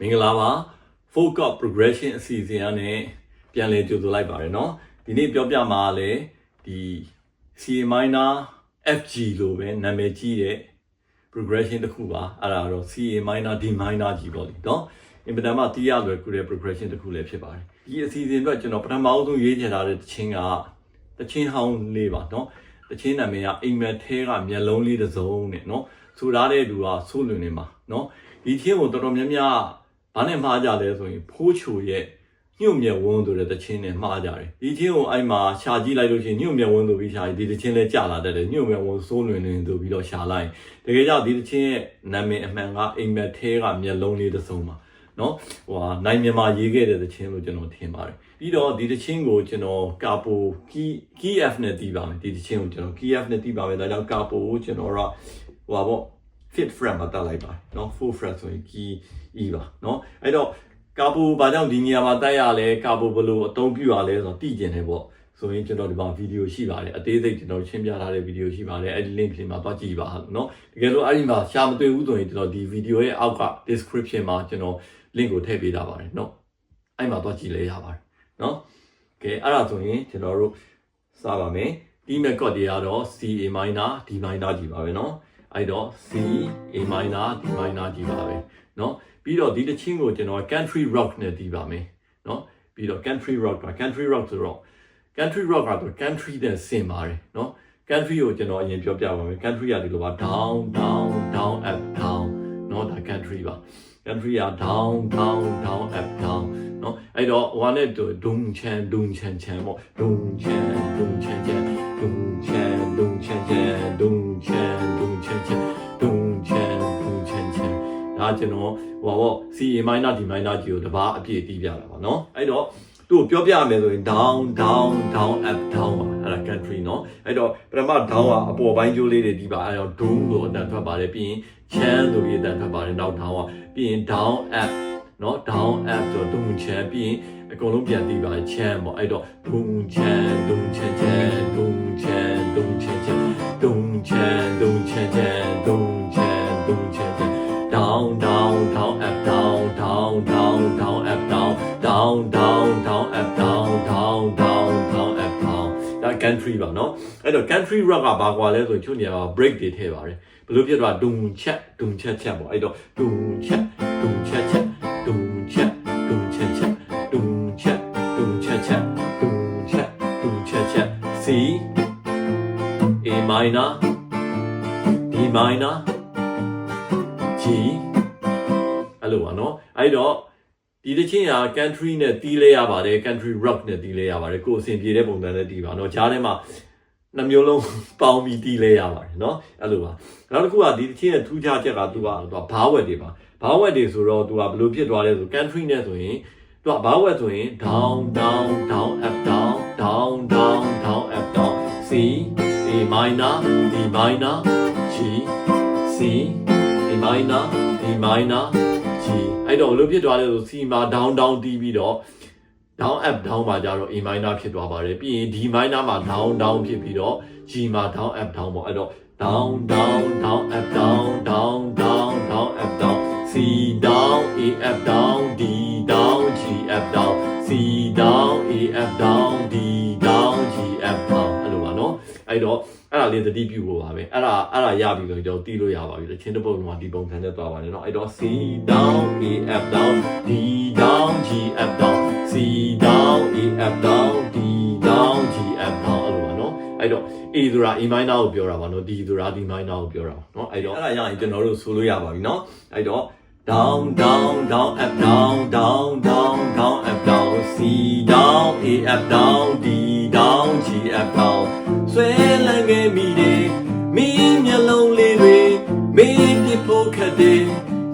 မင်္ဂလာပါ folk progression အစီအစဉ်အနဲ့ပြန်လည်ကြိုဆိုလိုက်ပါရနော်ဒီနေ့ပြောပြမှာလဲဒီ C minor FG လို့ပဲနာမည်ကြီးတဲ့ progression တစ်ခုပါအဲ့ဒါတော့ C minor D minor ကြီးပေါ့လေနော်အင်ပဒမ်မှာတီးရလွယ်ကူတဲ့ progression တစ်ခုလည်းဖြစ်ပါတယ်ဒီအစီအစဉ်အတွက်ကျွန်တော်ပထမဆုံးရေးချင်ထားတဲ့တခြင်းကတခြင်းဟောင်းလေးပါနော်တခြင်းနာမည်ကအိမ်မက်သေးကမျက်လုံးလေးတစ်စုံနဲ့နော်ဆိုထားတဲ့လူကဆိုးလွင်နေမှာနော်ဒီခြင်းကိုတော်တော်များများ ဘာနဲ့မှားကြလဲဆိုရင်ဖိုးချိုရဲ့ညှို့မြက်ဝန်းဆိုတဲ့တခြင်းနဲ့မှားကြတယ်ဒီချင်းကိုအဲ့မှာရှာကြည့်လိုက်လို့ရှိရင်ညှို့မြက်ဝန်းဆိုပြီးရှာဒီတခြင်းလဲကြာလာတတ်တယ်ညှို့မြက်ဝန်းဆိုးလွင်နေဆိုပြီးတော့ရှာလိုက်တကယ်ကြောင့်ဒီတခြင်းရဲ့နာမည်အမှန်ကအိမ်မက်ထဲကမျက်လုံးလေးတစ်စုံပါနော်ဟိုဟာနိုင်မြန်မာရေးခဲ့တဲ့သချင်းလို့ကျွန်တော်ထင်ပါတယ်ပြီးတော့ဒီသချင်းကိုကျွန်တော်ကာပိုကီကီ F နဲ့တီးပါမယ်ဒီသချင်းကိုကျွန်တော်ကီ F နဲ့တီးပါမယ်ဒါကြောင့်ကာပိုကိုကျွန်တော်ကဟိုဟာပေါ့ fit fret မှာတက်လိုက်ပါเนาะ full fret ဆိုရင် key E ပါเนาะအဲ့တော့ကာပိုဘာကြောင့်ဒီနေရာမှာတက်ရလဲကာပိုဘယ်လိုအသုံးပြုရလဲဆိုတော့သိကျင်တယ်ပေါ့ဆိုရင်ကျွန်တော်ဒီမှာဗီဒီယိုရှိပါတယ်အသေးစိတ်ကျွန်တော်ရှင်းပြထားတဲ့ဗီဒီယိုရှိပါတယ်အဲ့ဒီ link လေးမှာသွားကြည့်ပါเนาะတကယ်လို့အဲ့ဒီမှာရှာမတွေ့ဘူးဆိုရင်ကျွန်တော်ဒီဗီဒီယိုရဲ့အောက်က description မှာကျွန်တော် link ကိုထည့်ပေးထားပါတယ်เนาะအဲ့မှာသွားကြည့်လဲရပါတယ်เนาะကဲအဲ့ဒါဆိုရင်ကျွန်တော်တို့စပါမယ်ဒီ method တွေကတော့ C A minor D minor ကြီးပါပဲเนาะ အဲ့တော့ C A minor D minor ကြီးပါပဲเนาะပြီးတော့ဒီတချင်းကိုကျွန်တော် country rock နဲ့တီးပါမယ်เนาะပြီးတော့ country rock က country rock ဆိုတော့ country rock ကတော့ country တဲ့ဆင်ပါတယ်เนาะ country ကိုကျွန်တော်အရင်ပြောပြပါမယ် country ကဒီလိုပါ down down down up down เนาะဒါ country ပါ country က down down down up down เนาะအဲ့တော့ဟိုနဲ့ဒုံချန်ဒုံချန်ချန်ပေါ့ဒုံချန်ဒုံချန်ချန်ဒုံချန်ဒုံချန်ချန်ဒုံချန်ဒုံချ န်ချန်ဒုံချန်ဒုံချန်ချန်ဒါကျွန်တော်ဟိုပေါ့ C A minor D minor ကြီးကိုတပါအပြည့်တီးပြတာပါเนาะအဲ့တော့သူ့ကိုပြောပြရမယ်ဆိုရင် down down down up down ပါအဲ့ဒါ country เนาะအဲ့တော့ပထမ down ကအပေါ်ပိုင်းကျိုးလေးတွေဒီပါအဲ့တော့ doom လို့အတန်ထွက်ပါတယ်ပြီးရင် chan လို့ပြီးအတန်ထွက်ပါတယ်နောက် down ကပြီးရင် down up เนาะ down up ဆိုဒုံချန်ပြီးရင်အကုန်လုံးပြန်ပြီးပါချမ်းပေါ့အဲ့တော့ဒုံချန်ဒုံချန်ချ 咚锵锵，咚锵咚锵锵，咚锵咚锵锵，down down down up down down down down up down down down down up down down down down up down ဒါ country ပါနော်အဲ့တော့ country rock ကဘာကွာလဲဆိုရင်ချို့နေရာမှာ break တွေထည့်ပါတယ်ဘယ်လိုဖြစ်သွားဒုံချက်ဒုံချက်ချက်ပေါ့အဲ့တော့ဒုံချက်ဒုံချက်ချက် minor D minor G အဲ့လိုပါနော်အဲ့တော့ဒီတစ်ချင်းက country နဲ့တီးလဲရပါတယ် country rock နဲ့တီးလဲရပါတယ်ကိုယ်အဆင်ပြေတဲ့ပုံစံနဲ့တီးပါနော်ဂျားထဲမှာနှမျိုးလုံးပေါင်းပြီးတီးလဲရပါတယ်နော်အဲ့လိုပါနောက်တစ်ခုကဒီတစ်ချင်းရဲ့ထူးခြားချက်ကသူကသူကဘားဝက်တွေပါဘားဝက်တွေဆိုတော့သူကဘယ်လိုဖြစ်သွားလဲဆို country နဲ့ဆိုရင်သူကဘားဝက်ဆိုရင် down down down up down down down down up down C A minor D minor G C A minor D minor G အဲ့တော့ဘယ်လိုဖြစ်သွားလဲဆို C မှာ down down တီးပြီးတော့ down up down မှာကြတော့ A minor ဖြစ်သွားပါတယ်ပြီးရင် D minor မှာ down down ဖြစ်ပြီးတော့ G မှာ down up down ပေါ့အဲ့တော့ down down down up down down down down up down C down A up down D down G up down C down A up down D down G up down အဲ့လိုပါနော်အဲ့တော့အဲ့ဒါလေးသတိပြုဖို့ပါပဲအဲ့ဒါအဲ့ဒါရပြီဆိုတော့တီးလို့ရပါပြီလေချင်းတစ်ပုတ်လုံးကဒီပုံစံနဲ့သွားပါလေနော်အဲ့တော့ C down A up down D down G up down C down A up down D down G up down အဲ့လိုပါနော်အဲ့တော့ A ဆိုတာ A minor ကိုပြောတာပါနော် D ဆိုတာ D minor ကိုပြောတာပါနော်အဲ့တော့အဲ့ဒါရရင်ကျွန်တော်တို့ဆိုလို့ရပါပြီနော်အဲ့တော့ down down down up down down down down up down C down A up down D down G up down ဆွဲလန်းခဲ့မိတယ်မင်းမျက်လုံးလေးတွေမင်းပြဖို့ခက်တယ်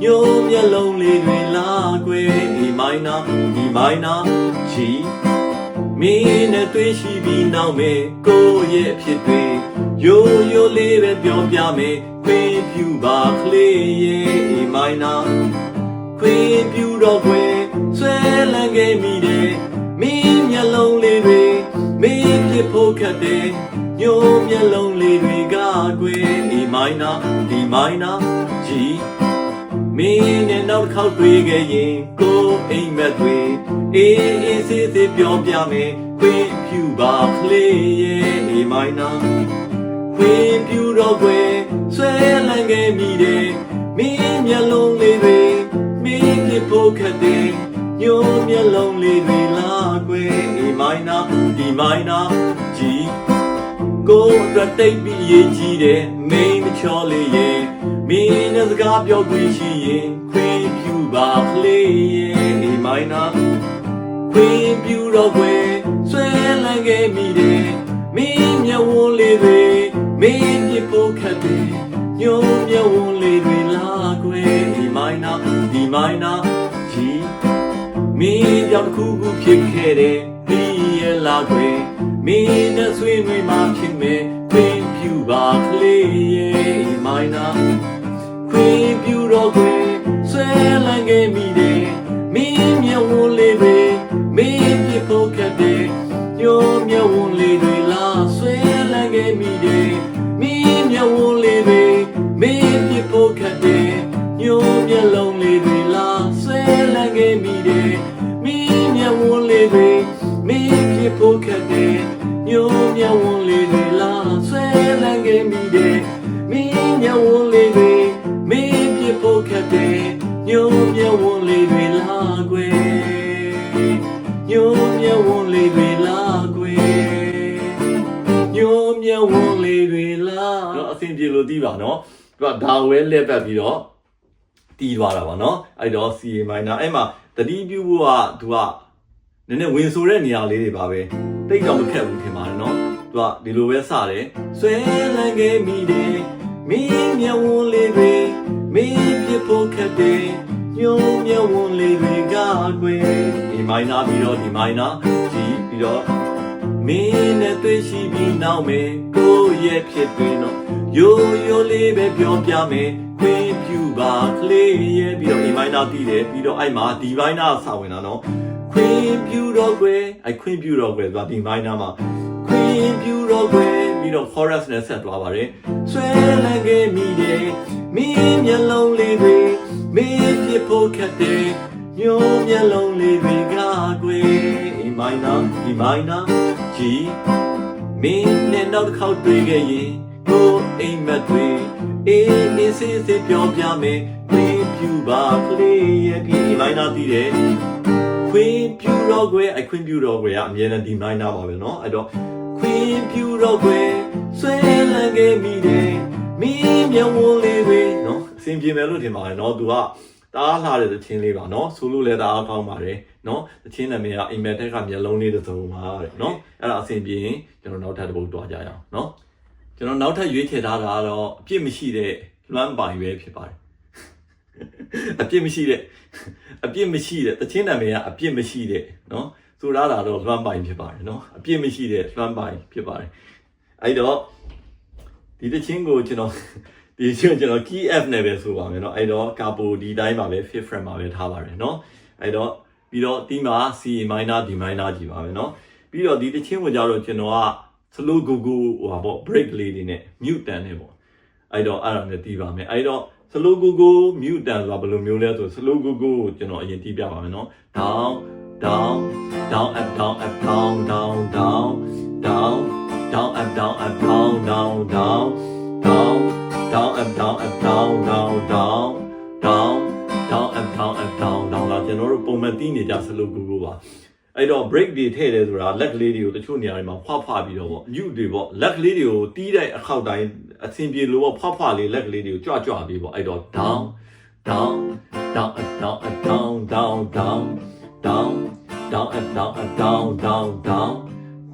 ညို့မျက်လုံးလေးတွေလာကွယ် A minor D minor G မင်းနဲ့တွေ့ရှိပြီးနောက်မဲ့ကိုယ့်ရဲ့အဖြစ်တွေရိုးရိုးလေးပဲပြောပြမယ်ခွင့် ပြုပါကလေးရဲ့ A minor ခွင့်ပြုတော့ခွင့်ဆွဲလန်းခဲ့မိတယ်မင်းမျက်လုံးလေးတွေမင်းဖြစ်ဖို့ခက်တယ်ညို့မျက်လုံးလေးတွေကကွယ် A minor D minor G မမင်းနဲ့နောက်တစ်ခေါက်တွေ့ခဲ့ရင်ကိုအိမ်မက်တွေအေးအေးဆေးဆေးပြောပြမယ်ခွင့်ပြုပါကလေးရဲ့ဒီမိုင်းနာ ခွင့်ပြုတော့ကွယ်ဆွဲလန်းခဲ့မိတယ်မင်းမျက်လုံးလေးတွေမင်းဖြစ်ဖို့ခက်တယ်ညို့မျက်လုံးလေးတွေလာကွယ်ဒီမိုင်းနာဒီမိုင်းနာကြည်ကိုယ်အတွက်တိတ်ပြီးရေးကြီးတယ်မိန်းမချောလေးရဲ့မင်းနဲ့စကားပြောခွင့်ရှိရင်ခွင့်ပြုပါကလေးရဲ့ဒီမိုင်းနာခွင့်ပြုတော့ခွင့်ဆွဲလန်းခဲ့မိတယ်မင်းမျက်ဝန်းလေးတွေ မင်းပြဖို့ခက်တယ်ညို့မျက်ဝန်းလေးတွေလာခွင့်ဒီမိုင်းနာဒီမိုင်းနာကြီးမင်းကြောင့်တစ်ခုခုဖြစ်ခဲ့တယ်ပြီးရလာခွေမင်းနဲ့ဆွေးနွေးမှဖြစ်မယ် ဝန်းလေးတွေလာကွယ်ညို့မျက်ဝန်းလေးတွေလာတော့အဆင်ပြေလို့သိပါနော်သူကဒါဝဲလက်ပတ်ပြီးတော့ တီးသွားတာပါเนาะအဲ့တော့ CA minor အဲ့မှာတတိပြုဖို့ကသူကနည်းနည်းဝင်ဆိုတဲ့နေရာလေးတွေပါပဲတိတ်တော့မခက်ဘူးထင်ပါတယ်เนาะသူကဒီလိုပဲစတယ်ဆွဲလန်းခဲ့မိတယ်မင်းမျက်ဝန်းလေးတွေမင်းပြဖို့ခက်တယ် ညုံမျက်ဝန်းလေးတွေကကွယ်ဒီ minor ပြီးတော့ဒီ minor ကြီးပြီးတော့မင်းနဲ့တွေ့ရှိပြီးနောက်မယ်ကိုယ့်ရဲ့ဖြစ်တွင်တော့ရိုးရိုးလေးပဲပြောပြမယ်ခွင့်ပြုပါကလေးရဲ့ပြီးတော့ A minor တီးတယ်ပြီးတော့အဲ့မှာ D minor ဆာဝင်တာနော်ခွင့်ပြုတော့ကွယ်အဲ့ခွင့်ပြုတော့ကွယ်ဆိုတာ D minor မှာခွင့်ပြုတော့ကွယ်ပြီးတော့ chorus နဲ့ဆက်သွားပါတယ်ဆွဲလန်းခဲ့မိတယ်မင်းမျက်လုံးလေးတွေ မင်းဖြစ်ဖို့ခက်တယ်ညို့မျက်လုံးလေးတွေကကွယ် A minor D minor ကြည်မင်းနဲ့နောက်တစ်ခေါက်တွေ့ခဲ့ရင်ကိုယ်အိမ်မက်တွေအေးနေစေးစေးပြောပြမယ်ခွင့်ပြုပါကလေးရဲ့ဒီမိုင်းနာတည်တယ်ခွင့်ပြုတော့ကွယ်အခွင့်ပြုတော့ကွယ်ကအမြဲတမ်းဒီမိုင်းနာပါပဲเนาะအဲ့တော့ခွင့်ပြုတော့ကွယ်ဆွဲလန်းခဲ့မိတယ်မင်းမျက်ဝန်းလေးတွေเนาะအဆ င်ပြေမယ်လို့ထင်ပါတယ်เนาะ तू ကတအားလှတဲ့သချင်းလေးပါเนาะဆိုလို့လည်းတအားကောင်းပါတယ်เนาะသချင်းနာမည်ကအိမ်မက်တက်ကမျက်လုံးလေးတစ်စုံပါတဲ့เนาะအဲ့ဒါအဆင်ပြေရင်ကျွန်တော်နောက်ထပ်တစ်ပုဒ်တွားကြရအောင်เนาะကျွန်တော်နောက်ထပ်ရွေးချယ်ထားတာကတော့အပြစ်မရှိတဲ့လွမ်းပိုင်ပဲဖြစ်ပါတယ်အပြစ်မရှိတဲ့အပြစ်မရှိတဲ့သချင်းနာမည်ကအပြစ်မရှိတဲ့เนาะဆိုရတာတော့လွမ်းပိုင်ဖြစ်ပါတယ်เนาะအပြစ်မရှိတဲ့လွမ်းပိုင်ဖြစ်ပါတယ်အဲ့တော့ဒီသချင်းကိုကျွန်တော် ဒီချင်းကျွန်တော် key f နဲ့ပဲဆိုပါမယ်เนาะအဲ့တော့ capo ဒီတိုင်းပါပဲ fifth fret မှာပဲထားပါတယ်เนาะအဲ့တော့ပြီးတော့ဒီမှာ C minor D minor ကြီးပါပဲเนาะပြီးတော့ဒီတချင်းကိုကြတော့ကျွန်တော်က slow go go ဟိုပါပေါ့ break လေးတွေနဲ့ mute တန်နေပေါ့အဲ့တော့အဲ့ဒါနဲ့တီးပါမယ်အဲ့တော့ slow go go mute တန်ဆိုတာဘယ်လိုမျိုးလဲဆို slow go go ကိုကျွန်တော်အရင်တီးပြပါမယ်เนาะ down down down up down up down down down down down up down up down down down down down up down up down down down down down up down up down down လာကျွန်တော်တို့ပုံမှန်တီးနေကြစလို့ကူကူပါအဲ့တော့ break တွေထည့်တယ်ဆိုတာလက်ကလေးတွေကိုတချို့နေရာတွေမှာဖွားဖွားပြီးတော့ပေါ့ mute တွေပေါ့လက်ကလေးတွေကိုတီးတဲ့အခောက်တိုင်းအဆင်ပြေလို့ပေါ့ဖွားဖွားလေးလက်ကလေးတွေကိုကြွကြွပြီးပေါ့အဲ့တော့ down down down up down up down down down down down up down up down down down down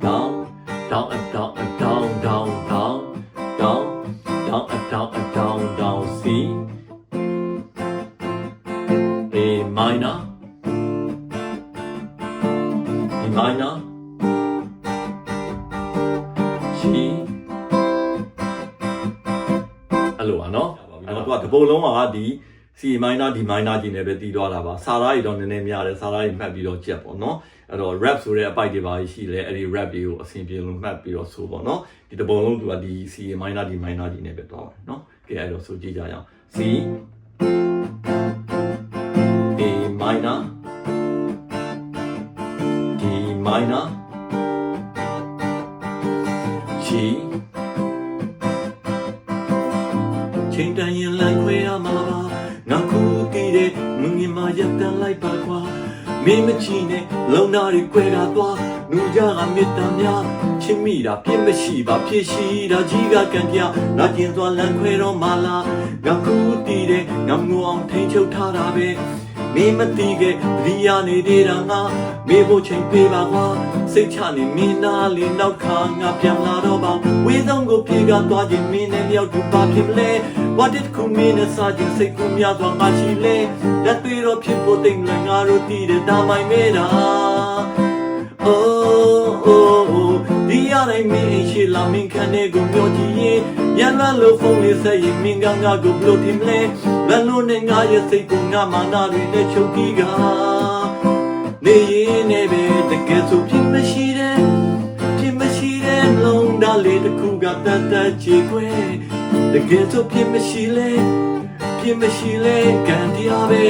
down up down up down down ကတပုံလုံးကဒီ C minor D minor ကြီးနဲ့ပဲတီးသွားတာပါစာသားတွေတော့နည်းနည်းများတယ်စာသားတွေမှတ်ပြီးတော့ကြက်ပေါ့နော်အဲ့တော့ rap ဆိုတဲ့အပိုက်တွေပါရှိလဲအဲ့ဒီ rap တွေကိုအဆင်ပြေလို့မှတ်ပြီးတော့ဆိုပေါ့နော်ဒီတပုံလုံးသူကဒီ C minor D minor ကြီးနဲ့ပဲသွားပါတယ်နော်ကဲအဲ့တော့ဆိုကြည့်ကြရအောင် C minor D minor လူကြကမေတ္တာများချစ်မိတာပြစ်မရှိပါဖြစ်ရှိတာကြီးကကံပြနာကျင်သွားလမ်းခွဲတော့မလားငါခုတည်တဲ့ငါငိုအောင်ထိန်ချုပ်ထားတာပဲမင်းမသိခဲ့ဒီရနေသေးတာငါမေးဖို့ချိန်ပေးပါကွာစိတ်ချနေမင်းနာလေးနောက်ခါငါပြန်လာတော့ပါဝေးဆုံးကိုပြေကသွားခြင်းမင်းနဲ့မြောက်သူပါဖြစ်မလဲ What did ခုမင်းနဲ့စာချင်းစိတ်ကူများစွာငါရှိလဲလက်တွေတော့ဖြစ်ဖို့တိတ်လွယ်ငါတို့တည်တဲ့ဒါမိုင်မဲတာ Oh oh oh ဒီရတိုင်းမင်းရှိလာမင်းခံတဲ့ကိုပြောကြည့်ရင်ရန်လာလို့ဖုန်းလေးဆက်ရင်မင်းကငါကိုဘလို့တင်မလဲဘယ်လိုနဲ့ငါရဲ့စိတ်ကိုငါမာနာတွေနဲ့ချုပ်ကြည့်ကနေရင်နဲ့ပဲတကယ်ဆိုဖြစ်မရှိတဲ့ဖြစ်မရှိတဲ့လုံးသားလေးတစ်ခုကတတ်တတ်ချေခွဲတကယ်ဆိုဖြစ်မရှိလဲဖြစ်မရှိလဲကန်တရားပဲ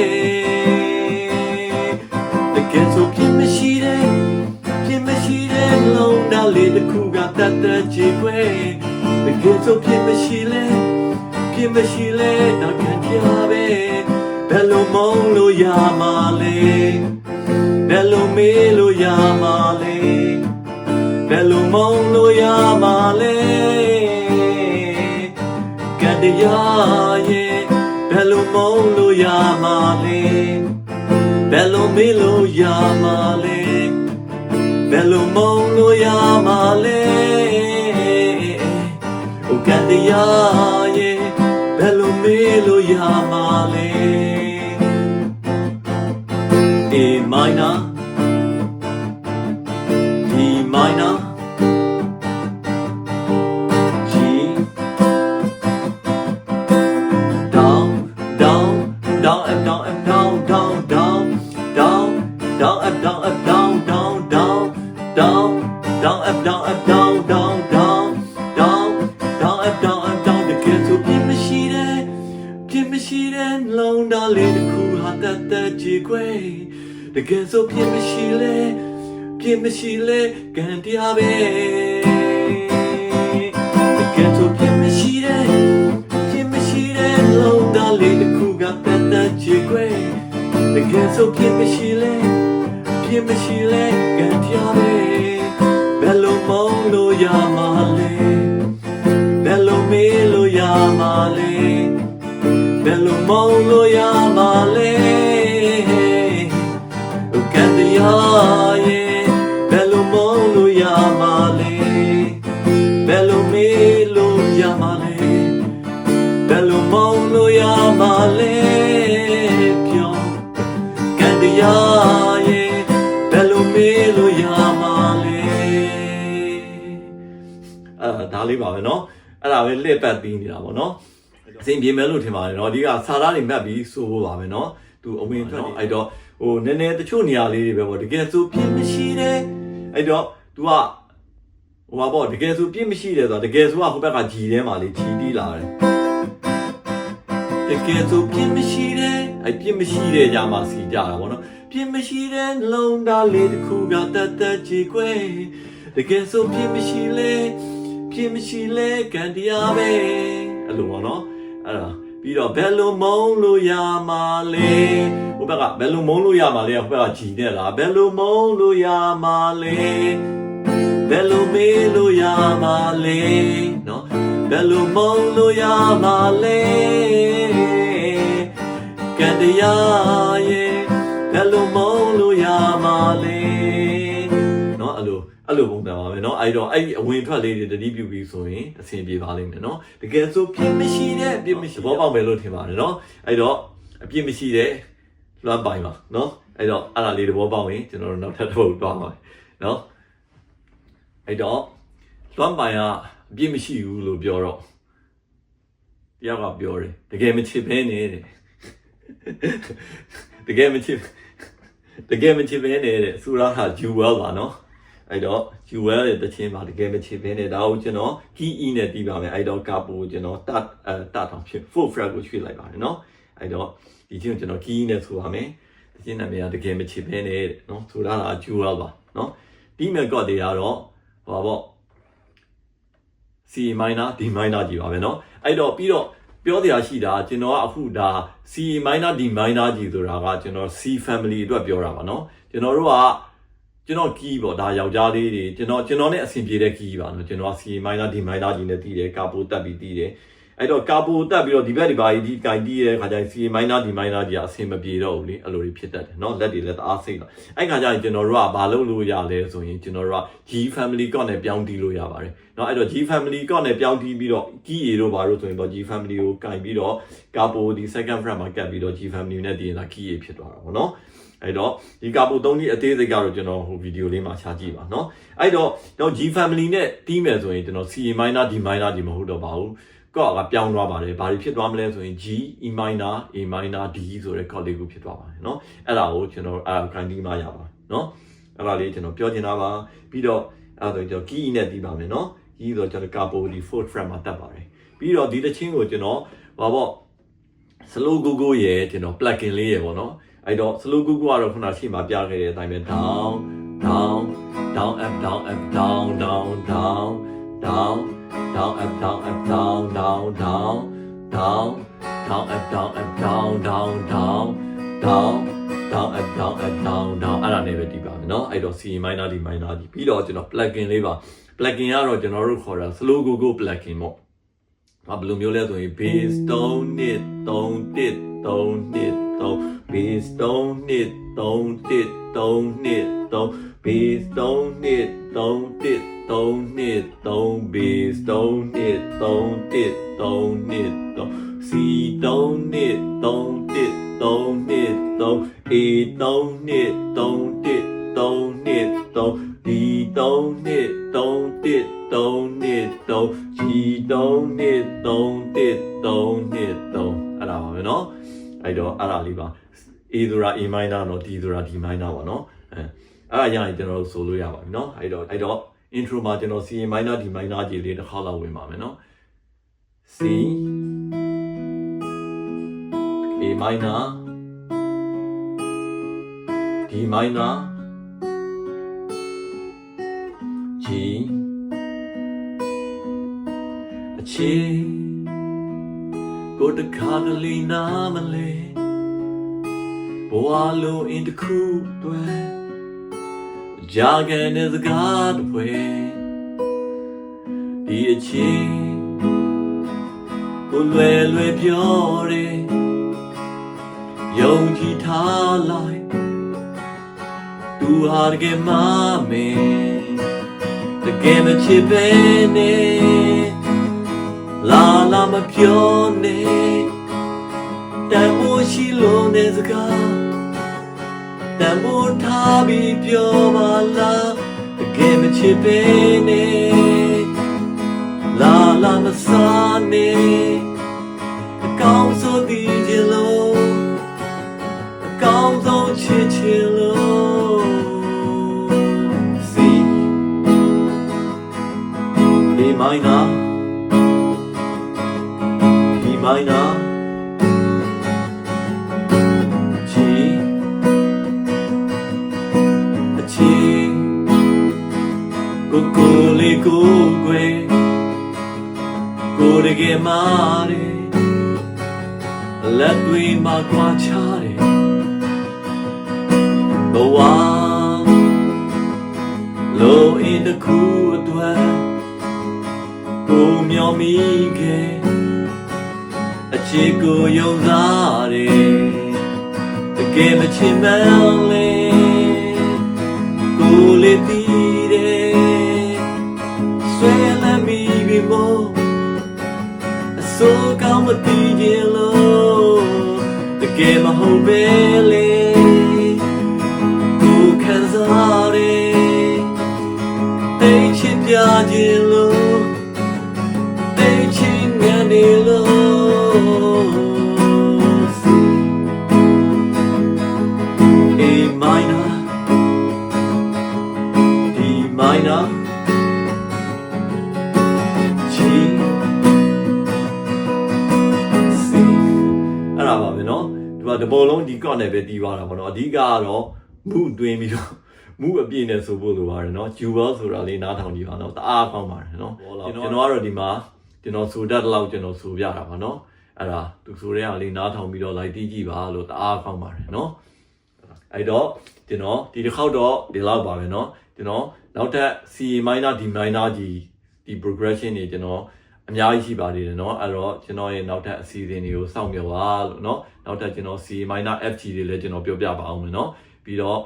တကယ်ဆိုဖြစ်မရှိတဲ့ ဖြစ်မရှိတဲ့လုံးသားလေးတစ်ခုကတတ်တတ်ချေခွဲတကယ်ဆိုဖြစ်မရှိလဲဖြစ်မရှိလဲတော့ခံကြပဲဘယ်လိုမုန်းလို့ရမှာလဲဘယ်လိုမေးလို့ရမှာလဲဘယ်လိုမုန်းလို့ရမှာလဲကတရားရဲ့ဘယ်လိုမုန်းလို့ရမှာလဲဘယ်လိုမေးလို့ရမှာလဲ ဘယ်လိုမုန်းလို့ရမှာလဲဟိုကံတရားရဲ့ဘယ်လိုမေးလို့ရမှာလဲ A minor D ရှိတဲ့လုံးသားလေးတစ်ခုဟာတတ်တတ်ကြည်ခွေတကယ်ဆိုပြင်းမရှိလဲပြင်းမရှိလဲကံတရားပဲတကယ်ဆိုပြင်းမရှိတဲ့ပြင်းမရှိတဲ့လုံးသားလေးတစ်ခုကတတ်တတ်ကြည်ခွေတကယ်ဆိုပြင်းမရှိလဲပြင်းမရှိလဲကံပြပဲဘယ်လိုမုန်းလို့ရမှာလဲဘယ်လိုမေးလို့ရမှာလဲဘယ်လို မုန်းလို့ရမှာလဲကံတရားရဲ့ဘယ်လိုမုန်းလို့ရမှာလဲဘယ်လိုမေးလို့ရမှာလဲဘယ်လိုမုန်းလို့ရမှာလဲပြော ကံတရားရဲ့ဘယ်လိုမေးလို့ရမှာလဲအဲ့ဒါဒါလေးပါပဲเนาะအဲ့ဒါပဲလှည့်ပတ်ပြီးနေတာပေါ့เนาะ အစဉ်ပြေမယ်လို့ထင်ပါတယ်เนาะဒီကစာသားတွေမှတ်ပြီးဆိုဖို့ပါပဲเนาะသူအဝင်ထွက်နေအဲ့တော့ဟိုနည်းနည်းတချို့နေရာလေးတွေပဲပေါ့တကယ်ဆိုပြင်းမရှိတယ်အဲ့တော့ तू ကဟိုပါပေါ့တကယ်ဆိုပြင်းမရှိတယ်ဆိုတာတကယ်ဆိုကဟိုဘက်ကဂျီထဲမှာလေဂျီတီးလာတယ် တကယ်ဆိုပြင်းမရှိတဲ့အဲ့ပြင်းမရှိတဲ့ညမှာစီကြတာဗောနော်ပြင်းမရှိတဲ့လုံးသားလေးတစ်ခုကတတ်တတ်ကြည်ခွဲတကယ်ဆိုပြင်းမရှိလေပြင်းမရှိလေကံတရားပဲအဲ့လိုဗောနော် အဲ့ဒါပြီးတော့ဘယ်လိုမုန်းလို့ရမှာလဲဟိုဘက်ကဘယ်လိုမုန်းလို့ရမှာလဲဟိုဘက်ကကြည်နေလားဘယ်လိုမုန်းလို့ရမှာလဲဘယ်လိုမေးလို့ရမှာလဲနော်ဘယ်လိုမုန်းလို့ရမှာလဲကံတရားရဲ့ဘယ်လိုမုန်းလို့ရမှာလဲနော် အဲ့လိုအဲ့လိုပုံစံပါပဲเนาะအဲ့တော့အဲ့ဒီအဝင်ထွက်လေးတွေတတိပြုပြီးဆိုရင်အဆင်ပြေပါလိမ့်မယ်เนาะတကယ်ဆိုပြင်းမရှိတဲ့အပြစ်မရှိဘောပေါက်မယ်လို့ထင်ပါတယ်เนาะအဲ့တော့အပြစ်မရှိတဲ့လွှမ်းပိုင်ပါเนาะအဲ့တော့အဲ့ဒါလေးတဘောပေါက်ရင်ကျွန်တော်တို့နောက်ထပ်တစ်ပုဒ်တွားပါမယ်เนาะအဲ့တော့လွှမ်းပိုင်ကအပြစ်မရှိဘူးလို့ပြောတော့တယောက်ကပြောတယ်တကယ်မချစ်ဘဲနေတဲ့တကယ်မချစ်တကယ်မချစ်ဘဲနေတဲ့ဆူရာဟာဂျူဝဲပါเนาะ အဲ့တော့ UL ရဲ့တခြင်းပါတကယ်မချေဘဲနဲ့ဒါကိုကျွန်တော် key e နဲ့တီးပါမယ်အဲ့တော့ကပိုကျွန်တော်တတ်အဲတတ်အောင်ဖြစ် full frag ကိုရွှေ့လိုက်ပါတယ်เนาะအဲ့တော့ဒီချင်းကိုကျွန်တော် key e နဲ့ဆိုပါမယ် တခြင်းနာမည်ကတကယ်မချစ်ဘဲနဲ့တဲ့နော်ဆိုတာကကျူရပါနော်ဒီမဲ့ကော့တွေကတော့ဟောပေါ့ C minor D minor ကြီးပါပဲเนาะအဲ့တော့ပြီးတော့ပြောတရားရှိတာကျွန်တော်ကအခုဒါ C minor D minor ကြီးဆိုတာကကျွန်တော် C family အတွက်ပြောတာပါเนาะကျွန်တော်တို့က ကျွန်တော်ကီးပေါ့ဒါယောက်ျားလေးတွေကျွန်တော်ကျွန်တော်နဲ့အဆင်ပြေတဲ့ကီးပါနော်ကျွန်တော် C minor D minor G နဲ့တီးတယ်ကာပိုတက်ပြီးတီးတယ် အဲ့တော့ကာပိုတက်ပြီးတော့ဒီဘက်ဒီပါဒီကင်တီးရဲ့ခါကျရင် C minor D minor ကြီးကအဆင်မပြေတော့ဘူးလေအဲ့လိုတွေဖြစ်တတ်တယ်เนาะလက်တွေလည်းတအားစိတ်တော့အဲ့ခါကျရင်ကျွန်တော်တို့ကဘာလုပ်လို့ရလဲဆိုရင်ကျွန်တော်တို့က G family ကော့နဲ့ပြောင်းတီးလို့ရပါတယ်เนาะအဲ့တော့ G family ကော့နဲ့ပြောင်းတီးပြီးတော့ key A တို့ဘာလို့ဆိုရင်ပေါ့ G family ကိုကင်ပြီးတော့ကာပိုဒီ second frame မှာကတ်ပြီးတော့ G family နဲ့တည်ရင်ဒါ key A ဖြစ်သွားတာပေါ့เนาะအဲ့တော့ဒီကာပို3ဒီအသေးစိတ်ကတော့ကျွန်တော်ဟိုဗီဒီယိုလေးမှာရှားကြည့်ပါเนาะအဲ့တော့တော့ G family နဲ့တီးမယ်ဆိုရင်ကျွန်တော် C minor D minor ဒီမဟုတ်တော့ပါဘူး ကော့ကပြောင်းသွားပါတယ်ဘာတွေဖြစ်သွားမလဲဆိုရင် G E minor A minor D ဆိုတဲ့ကော့လေးကိုဖြစ်သွားပါတယ်เนาะအဲ့ဒါကိုကျွန်တော်အဲ့ဒါကို kindly မှာရပါเนาะအဲ့ဒါလေးကျွန်တော်ပြောချင်တာပါပြီးတော့အဲ့ဒါဆိုကျွန်တော် key နဲ့တီးပါမယ်เนาะ key ဆိုကျွန်တော်ကာပိုဒီ fourth frame မှာတက်ပါတယ်ပြီးတော့ဒီတချင်းကိုကျွန်တော်ဘာပေါ့ slow go go ရဲ့ကျွန်တော် plugin လေးရဲ့ပေါ့နော်အဲ့တော့ slow go go ကတော့ခုနရှိမှပြခဲ့တဲ့အတိုင်းပဲ down down down up down up down down down down down up down up down down down down down up down up down down down down down up down up down down အဲ့ဒါနဲ့ပဲဒီပါမယ်เนาะအဲ့တော့ C minor D minor ကြီးပြီးတော့ကျွန်တော် plugin လေးပါ plugin ကတော့ကျွန်တော်တို့ခေါ်တာ slow go go plugin ပေါ့။ဘာဘယ်လိုမျိုးလဲဆိုရင် bass 3 knit 3 knit 3 knit 3 bass 3 knit 3 knit 3 knit 3 bass 3 knit 3 knit 3 knit 3 bass 3 knit 3 knit 3 knit 3 C 3 knit 3 knit 3 knit 3 A 3 knit 3 knit 3 knit 3 D 3 knit 3 knit 3 knit 3 G 3 knit 3 knit 3 knit 3အဲ့ဒါပါပဲเนาะအဲ့တော့အဲ့ဒါလေးပါ A ဆိုတာ A minor เนาะ D ဆိုတာ D minor ပါเนาะအဲ အဲ့ဒါရရင်ကျွန်တော်တို့ဆိုလို့ရပါပြီเนาะအဲ့တော့အဲ့တော့ intro မှာကျွန်တော် C minor D minor ကြီးလေးတစ်ခါလောက်ဝင်ပါမယ်เนาะ C A minor D minor G အခြေကိုတခါတလေနာမလဲဘဝလုံးအင်းတစ်ခုတွဲ ကြာကန်တဲ့စကားတစ်ပွဲဒီအခြေကိုလွယ်လွယ်ပြောတယ်ယုံကြည်ထားလိုက်သူဟာတကယ်မှမင်းတကယ်မချစ်ပဲနဲ့လာလာမပြောနဲ့တန်မိုးရှိလို့နဲ့စကားတန်မိုးထားပြီးပြောပါလားတကယ်မ ချစ်ပဲနဲ့လာလာမစားနဲ့အကောင်းဆုံးဒီချင်လို့အကောင်းဆုံးချစ်ချင်လို့ See A minor D minor G ယ်မာတယ်လက်တွေမှာကြွားချတယ်ဘဝလိုအင်းတစ်ခုအတွက်ကိုမျောမိခဲ့အချစ်ကိုယုံစားတယ်တကယ်မချင်မလဲ အစိုးကောင်းမတည်ခြင်းလို့တကယ်မဟုတ်ပဲလေကိုခံစားတယ်တိတ်ချစ်ပြခြင်း C အဲ့ဒါပါပဲเนาะဒီမှာတဘောလုံးဒီကော့ နဲ့ပဲတီးသွားတာပေါ့နော်အဓိကကတော့မှုသွင်းပြီးတော့မှုအပြည့်နဲ့ဆိုဖို့လိုပါတယ်နော်ဂျူဝဲဆိုတာလေးနားထောင်ကြည့်ပါနော်တအားကောင်းပါတယ်နော်ကျွန်တော်ကတော့ဒီမှာကျွန်တော်ဆိုတတ်တဲ့လောက်ကျွန်တော်ဆိုပြတာပါနော်အဲ့ဒါသူဆိုတဲ့အားလေးနားထောင်ပြီးတော့လိုက်တီးကြည့်ပါလို့တအားကောင်းပါတယ်နော်အဲ့တော့ကျွန်တော်ဒီတစ်ခေါက်တော့ဒီလောက်ပါပဲနော်ကျွန်တော်နောက်ထပ် C minor D minor ကြီးဒီ progression တွေကျွန်တော် အများကြီးရှိပါသေးတယ်เนาะအဲ့တော့ကျွန်တော်ရဲ့နောက်ထပ်အစီအစဉ်တွေကိုစောင့်မျှော်ပါလို့เนาะနောက်ထပ်ကျွန်တော် C minor FG တွေလည်းကျွန်တော်ပြောပြပါအောင်မယ်เนาะပြီးတော့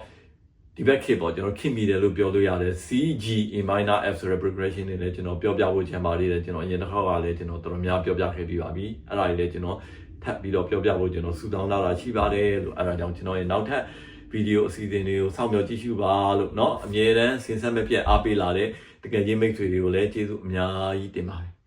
ဒီဘက်ခေတ်ပေါ့ကျွန်တော်ခင်မိတယ်လို့ပြောလို့ရတယ် CG A minor F ဆိုတဲ့ progression တွေလည်းကျွန်တော်ပြောပြဖို့ချင်ပါသေးတယ်ကျွန်တော်အရင်တစ်ခါကလည်းကျွန်တော်တော်တော်များပြောပြခဲ့ပြီးပါပြီအဲ့ဒါတွေလည်းကျွန်တော်ထပ်ပြီးတော့ပြောပြဖို့ကျွန်တော်စူတောင်းလာတာရှိပါတယ်လို့အဲ့ဒါကြောင့်ကျွန်တော်ရဲ့နောက်ထပ်ဗီဒီယိုအစီအစဉ်တွေကိုစောင့်မျှော်ကြည့်ရှုပါလို့เนาะအမြဲတမ်းစင်ဆက်မပြတ်အားပေးလာတဲ့တကယ်ချင်းမိတ်ဆွေတွေကိုလည်းကျေးဇူးအများကြီးတင်ပါတယ်เนาะ